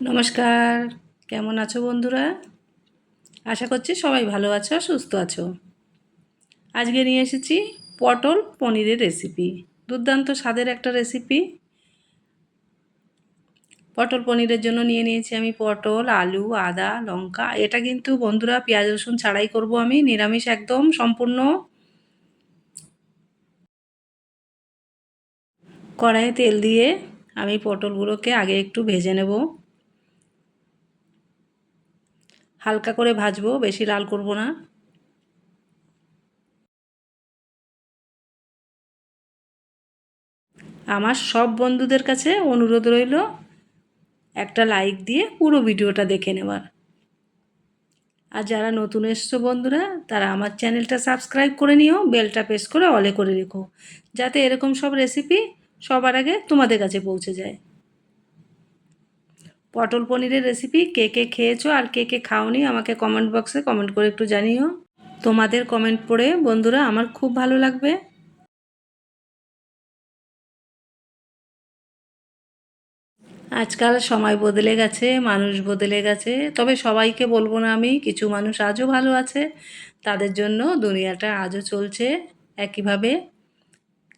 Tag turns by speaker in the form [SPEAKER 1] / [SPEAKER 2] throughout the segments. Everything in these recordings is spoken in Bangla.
[SPEAKER 1] নমস্কার। কেমন আছো বন্ধুরা? আশা করছি সবাই ভালো আছো, সুস্থ আছো। আজকে নিয়ে এসেছি পটল পনিরের রেসিপি দুর্দান্ত স্বাদের একটা রেসিপি পটল পনিরের জন্য নিয়ে নিয়েছি আমি পটল, আলু, আদা, লঙ্কা। এটা কিন্তু বন্ধুরা পেঁয়াজ, রসুন ছাড়াই করব আমি, নিরামিষ একদম, সম্পূর্ণ। কড়াইয়ে তেল দিয়ে আমি পটলগুলোকে আগে একটু ভেজে নেব। হালকা করে ভাজবো, বেশি লাল করব না। আমার সব বন্ধুদের কাছে অনুরোধ রইল, একটা লাইক দিয়ে পুরো ভিডিওটা দেখে নেবার আর যারা নতুন এসছো বন্ধুরা, তারা আমার চ্যানেলটা সাবস্ক্রাইব করে নিও, বেলটা প্রেস করে অলে করে রেখো, যাতে এরকম সব রেসিপি সবার আগে তোমাদের কাছে পৌঁছে যায়। পটল পনিরের রেসিপি কে কে খেয়েছো আর কে কে খাওনি, আমাকে কমেন্ট বক্সে কমেন্ট করে একটু জানিও। তোমাদের কমেন্ট পড়ে, বন্ধুরা, আমার খুব ভালো লাগবে। আজকাল সময় বদলে গেছে, মানুষ বদলে গেছে, তবে সবাইকে বলব না আমি, কিছু মানুষ আজও ভালো আছে, তাদের জন্য দুনিয়াটা আজও চলছে একইভাবে।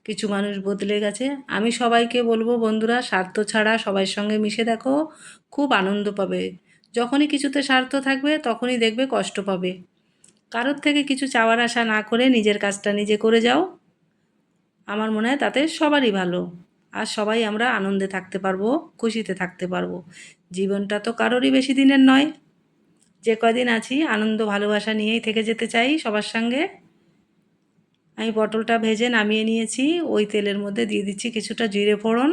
[SPEAKER 1] কিছু মানুষ বদলে গেছে। আমি সবাইকে বলব, বন্ধুরা, স্বার্থ ছাড়া সবার সঙ্গে মিশে দেখো, খুব আনন্দ পাবে। যখনই কিছুতে স্বার্থ থাকবে, তখনই দেখবে কষ্ট পাবে। কারোর থেকে কিছু চাওয়ার আশা না করে নিজের কাজটা নিজে করে যাও। আমার মনে হয় তাতে সবারই ভালো। আর সবাই আমরা আনন্দে থাকতে পারব, খুশিতে থাকতে পারব। জীবনটা তো কারোরই বেশি দিনের নয়। যে কদিন আছি, আনন্দ, ভালোবাসা নিয়েই থেকে যেতে চাই সবার সঙ্গে। আমি পটলটা ভেজে নামিয়ে নিয়েছি। ওই তেলের মধ্যে দিয়ে দিচ্ছি কিছুটা জিরে ফোড়ন।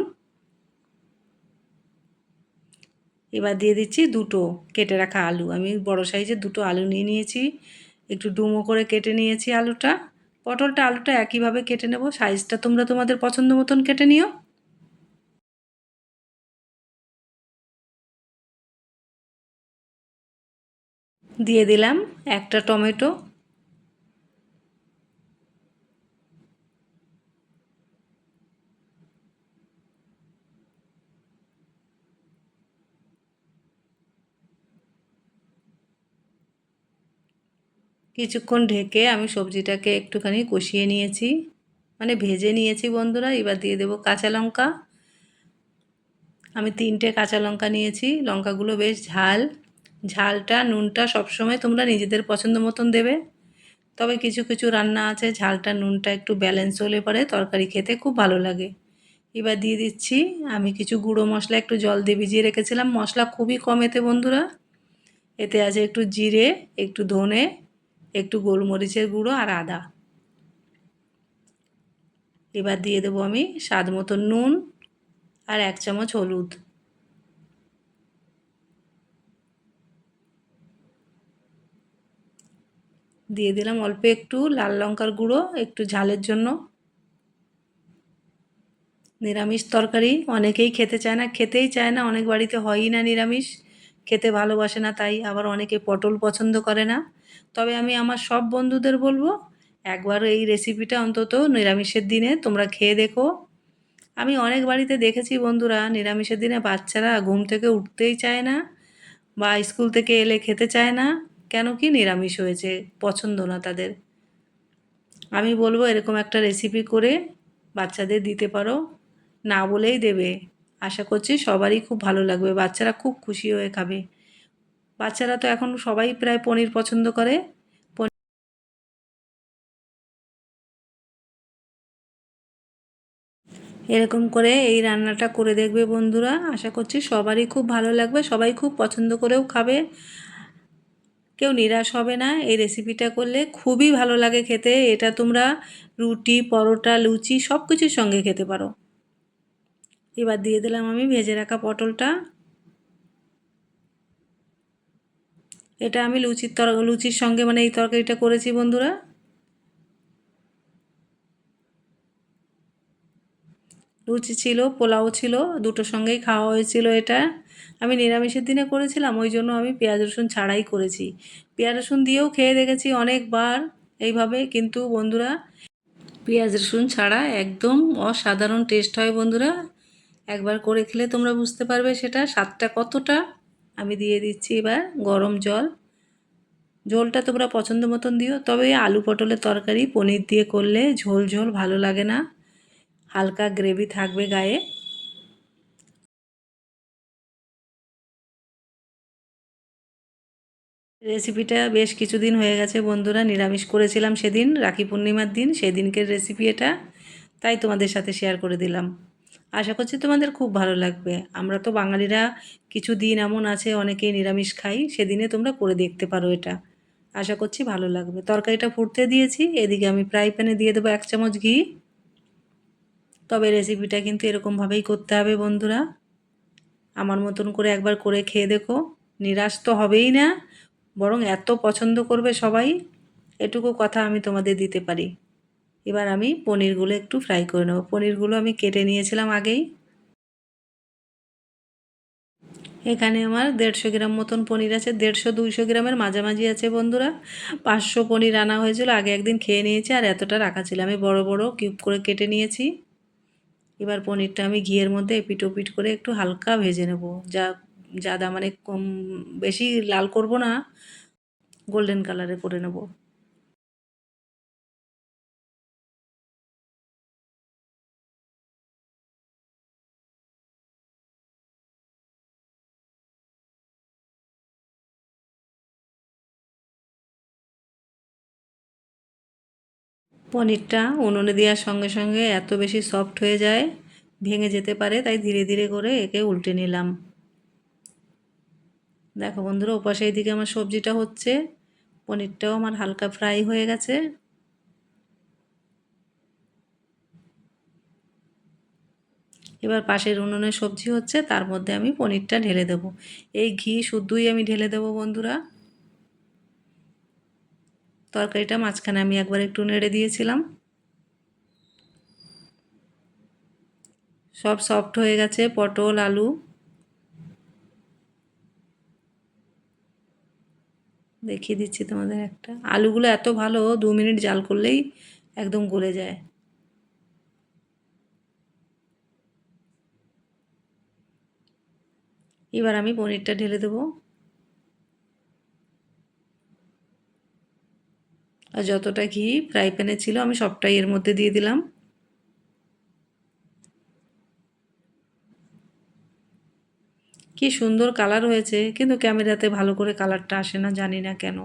[SPEAKER 1] এবার দিয়ে দিচ্ছি দুটো কেটে রাখা আলু। আমি বড় সাইজের দুটো আলু নিয়ে নিয়েছি। একটু ডুমো করে কেটে নিয়েছি আলুটা। পটলটা আলুটা একইভাবে কেটে নেব। সাইজটা তোমরা তোমাদের পছন্দ মতন কেটে নিও। দিয়ে দিলাম একটা টমেটো। কিছুক্ষণ ঢেকে আমি সবজিটাকে একটুখানি কষিয়ে নিয়েছি। মানে ভেজে নিয়েছি বন্ধুরা, এবার দিয়ে দেবো কাঁচা লঙ্কা। আমি তিনটে কাঁচা লঙ্কা নিয়েছি, লঙ্কাগুলো বেশ ঝাল। ঝালটা, নুনটা সবসময় তোমরা নিজেদের পছন্দ মতন দেবে। তবে কিছু কিছু রান্না আছে, ঝালটা, নুনটা একটু ব্যালেন্স হলে পরে তরকারি খেতে খুব ভালো লাগে। এবার দিয়ে দিচ্ছি আমি কিছু গুঁড়ো মশলা, একটু জল দিয়ে ভিজিয়ে রেখেছিলাম। মশলা খুবই কম এতে বন্ধুরা। এতে আছে একটু জিরে, একটু ধনে একটু গোলমরিচের গুঁড়ো আর আদা। এবার দিয়ে দেবো আমি স্বাদ মতো নুন আর এক চামচ হলুদ। দিয়ে দিলাম অল্প একটু লাল লঙ্কার গুঁড়ো, একটু ঝালের জন্য। নিরামিষ তরকারি অনেকেই খেতে চায় না, খেতেই চায় না, অনেক বাড়িতে হয়ই না নিরামিষ। খেতে ভালোবাসে না, তাই আবার অনেকে পটল পছন্দ করে না। তবে আমি আমার সব বন্ধুদের বলব একবার এই রেসিপিটা অন্তত নিরামিষের দিনে তোমরা খেয়ে দেখো। আমি অনেক বাড়িতে দেখেছি বন্ধুরা, নিরামিষের দিনে বাচ্চারা ঘুম থেকে উঠতেই চায় না বা স্কুল থেকে এলে খেতে চায় না। কেন কি নিরামিষ হয়েছে, পছন্দ না তাদের। আমি বলব এরকম একটা রেসিপি করে বাচ্চাদের দিতে পারো, না বলেই দেবে। আশা করছি সবারই খুব ভালো লাগবে, বাচ্চারা খুব খুশি হয়ে খাবে। বাচ্চারা তো এখন সবাই প্রায় পনির পছন্দ করে। এরকম করে এই রান্নাটা করে দেখবে বন্ধুরা। আশা করছি সবারই খুব ভালো লাগবে। সবাই খুব পছন্দ করেও খাবে। কেউ নিরাশ হবে না। এই রেসিপিটা করলে খুবই ভালো লাগে খেতে। এটা তোমরা রুটি, পরোটা, লুচি সব কিছুর সঙ্গে খেতে পারো। এবার দিয়ে দিলাম আমি ভেজে রাখা পটলটা। এটা আমি লুচির তর, লুচির সঙ্গে মানে এই তরকারিটা করেছি বন্ধুরা। লুচি ছিল, পোলাও ছিল দুটোর সঙ্গেই খাওয়া হয়েছিল এটা। আমি নিরামিষের দিনে করেছিলাম, ওই জন্য আমি পেঁয়াজ, রসুন ছাড়াই করেছি। পেঁয়াজ, রসুন দিয়েও খেয়ে দেখেছি অনেকবার এইভাবে, কিন্তু বন্ধুরা, পেঁয়াজ, রসুন ছাড়া একদম অসাধারণ টেস্ট হয় বন্ধুরা। একবার করে খেলে তোমরা বুঝতে পারবে সেটা স্বাদটা কতটা। আমি দিয়ে দিচ্ছি এবার গরম জল। ঝোলটা তোমরা পছন্দ মতন দিও, তবে আলু পটলের তরকারি, পনির দিয়ে করলে ঝোল ঝোল ভালো লাগে না। হালকা গ্রেভি থাকবে গায়ে। রেসিপিটা বেশ কিছুদিন হয়ে গেছে বন্ধুরা, নিরামিষ করেছিলাম সেদিন, রাখি পূর্ণিমার দিন, সেদিনকের রেসিপি এটা, তাই তোমাদের সাথে শেয়ার করে দিলাম। আশা করছি তোমাদের খুব ভালো লাগবে। আমরা তো বাঙালিরা কিছু দিন এমন আছে, অনেকেই নিরামিষ খাই, সেদিনে তোমরা করে দেখতে পারো এটা। আশা করছি ভালো লাগবে। তরকারিটা ফুটতে দিয়েছি, এদিকে আমি ফ্রাই প্যানে দিয়ে দেবো এক চামচ ঘি। তবে রেসিপিটা কিন্তু এরকমভাবেই করতে হবে বন্ধুরা। আমার মতন করে একবার করে খেয়ে দেখো। নিরাশ তো হবেই না, বরং এত পছন্দ করবে সবাই। এটুকু কথা আমি তোমাদের দিতে পারি। এবার আমি পনিরগুলো একটু ফ্রাই করে নেব। পনিরগুলো আমি কেটে নিয়েছিলাম আগেই। এখানে আমার দেড়শো গ্রাম মতন পনির আছে, দেড়শো দুইশো গ্রামের মাঝামাঝি আছে বন্ধুরা। পাঁচশো পনির আনা হয়েছিল, আগে একদিন খেয়ে নিয়েছি, আর এতটা রাখা ছিল। আমি বড় বড় কিউব করে কেটে নিয়েছি। এবার পনিরটা আমি ঘিয়ের মধ্যে এপিট ওপিট করে একটু হালকা ভেজে নেব। যা যাদা মানে কম, বেশি লাল করব না, গোল্ডেন কালারে করে নেব। পনিরটা উনুনে দেওয়ার সঙ্গে সঙ্গে এত বেশি সফট হয়ে যায়, ভেঙে যেতে পারে, তাই ধীরে ধীরে করে একে উল্টে নিলাম। দেখো বন্ধুরা, ওপাশে এইদিকে আমার সবজিটা হচ্ছে, পনিরটাও আমার হালকা ফ্রাই হয়ে গেছে। এবার পাশের উনুনে সবজি হচ্ছে, তার মধ্যে আমি পনিরটা ঢেলে দেবো। এই ঘি শুদ্ধই আমি ঢেলে দেবো বন্ধুরা। তরকারিটা মাঝখানে আমি একবার একটু নেড়ে দিয়েছিলাম। সব সফট হয়ে গেছে, পটল, আলু। দেখিয়ে দিচ্ছি তোমাদের একটা। আলুগুলো এত ভালো, দু মিনিট জাল করলেই একদম গলে যায়। এবার আমি পনিরটা ঢেলে দেবো। আর যতটা ঘি ফ্রাই প্যানে ছিল আমি সবটাই এর মধ্যে দিয়ে দিলাম। কি সুন্দর কালার হয়েছে, কিন্তু ক্যামেরাতে ভালো করে কালারটা আসে না, জানি না কেন।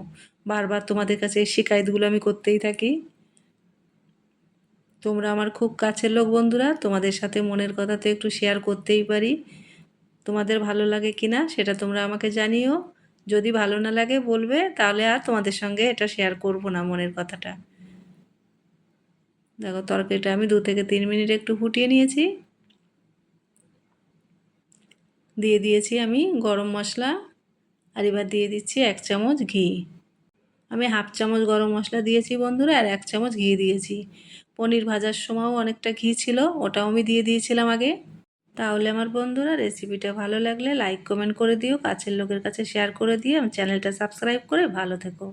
[SPEAKER 1] বারবার তোমাদের কাছে এই শিকায়তগুলো আমি করতেই থাকি। তোমরা আমার খুব কাছের লোক বন্ধুরা, তোমাদের সাথে মনের কথা তো একটু শেয়ার করতেই পারি। তোমাদের ভালো লাগে কি না সেটা তোমরা আমাকে জানিও। যদি ভালো না লাগে বলবে, তাহলে আর তোমাদের সঙ্গে এটা শেয়ার করব না মনের কথাটা। দেখো, তরকারিটা আমি দু থেকে তিন মিনিট একটু ফুটিয়ে নিয়েছি। দিয়ে দিয়েছি আমি গরম মশলা আর এবার দিয়ে দিচ্ছি এক চামচ ঘি। আমি হাফ চামচ গরম মশলা দিয়েছি বন্ধুরা আর এক চামচ ঘি দিয়েছি। পনির ভাজার সময়ও অনেকটা ঘি ছিল, ওটাও আমি দিয়ে দিয়েছিলাম আগে। তাহলে আমার বন্ধুরা রেসিপিটা ভালো লাগলে লাইক কমেন্ট করে দিও, কাছের লোকের কাছে শেয়ার করে দিও চ্যানেলটা সাবস্ক্রাইব করে ভালো থেকো।